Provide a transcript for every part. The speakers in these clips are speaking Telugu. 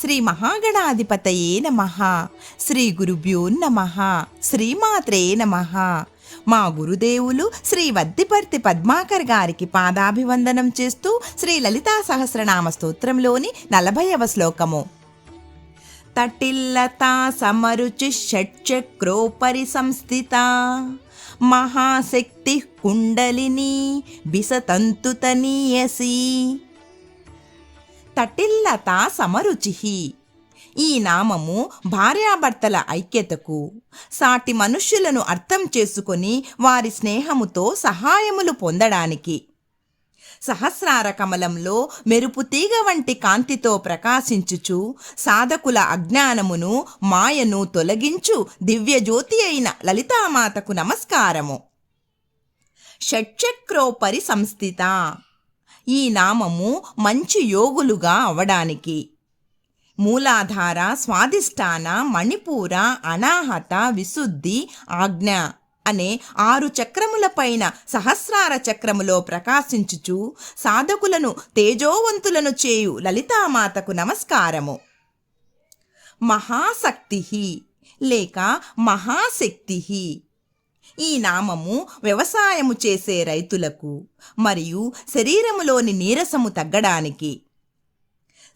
శ్రీ మహాగణాధిపతయే నమ. శ్రీ గురుభ్యో నమ. శ్రీమాత్రే నమ. మా గురుదేవులు శ్రీ వద్దిపర్తి పద్మాకర్ గారికి పాదాభివందనం చేస్తూ శ్రీ లలితా సహస్రనామ స్తోత్రంలోని నలభైవ శ్లోకము. తటిల్లతా సమరుచి షట్చక్రోపరి సంస్థిత మహాశక్తి కుండలిని బిసతంతుతనీయసి. తటిల్లత సమరుచిహి. ఈ నామము భార్యాభర్తల ఐక్యతకు సాటి మనుష్యులను అర్థం చేసుకొని వారి స్నేహముతో సహాయములు పొందడానికి. సహస్రార కమలంలో మెరుపు తీగ వంటి కాంతితో ప్రకాశించుచు సాధకుల అజ్ఞానమును మాయను తొలగించు దివ్యజ్యోతి అయిన లలితామాతకు నమస్కారము. షట్చక్రోపరి సంస్థిత ఈ నామము మంచి యోగులుగా అవడానికి. మూలాధార స్వాదిష్టాన మణిపూర అనాహత విశుద్ధి ఆజ్ఞ అనే ఆరు చక్రములపైన సహస్రార చక్రములో ప్రకాశించుచు సాధకులను తేజోవంతులను చేయు లలితామాతకు నమస్కారము. మహాశక్తి లేక మహాశక్తి ఈ నామము వ్యవసాయము చేసే రైతులకు మరియు శరీరములోని నీరసము తగ్గడానికి.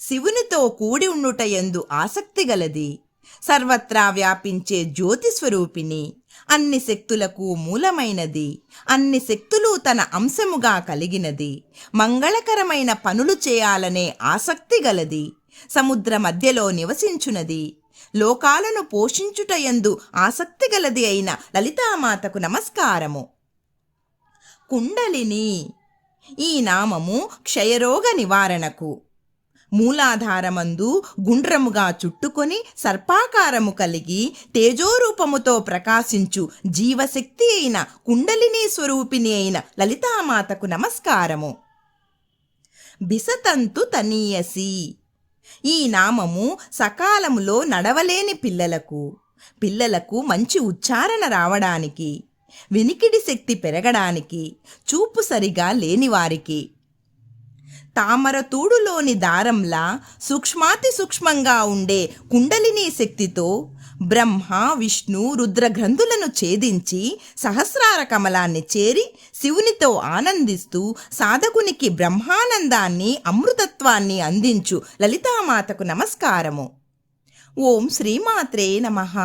శివునితో కూడి ఉండుట ఎందు ఆసక్తి గలది. సర్వత్రా వ్యాపించే జ్యోతి స్వరూపిణి అన్ని శక్తులకు మూలమైనది అన్ని శక్తులు తన అంశముగా కలిగినది. మంగళకరమైన పనులు చేయాలనే ఆసక్తి గలది. సముద్ర మధ్యలో నివసించునది. లోకాలను పోషించుట యందు ఆసక్తి గలది అయిన లలితామాతకు నమస్కారము. కుండలిని ఈ నామము క్షయరోగ నివారణకు. మూలాధారమందు గుండ్రముగా చుట్టుకొని సర్పాకారము కలిగి తేజోరూపముతో ప్రకాశించు జీవశక్తి అయిన కుండలిని స్వరూపిణి అయిన లలితామాతకు నమస్కారము. బిసతంతు తనీయసి. ఈ నామము సకాలములో నడవలేని పిల్లలకు. పిల్లలకు మంచి ఉచ్చారణ రావడానికి వినికిడి శక్తి పెరగడానికి చూపు సరిగా లేనివారికి. తామర తూడులోని దారంలా సూక్ష్మాతి సూక్ష్మంగా ఉండే కుండలిని శక్తితో బ్రహ్మ విష్ణు రుద్ర గ్రంథులను ఛేదించి సహస్రార కమలాన్ని చేరి శివునితో ఆనందిస్తూ సాధకునికి బ్రహ్మానందాన్ని అమృతత్వాన్ని అందించు. లలితామాతకు నమస్కారము. ఓం శ్రీమాత్రే నమః.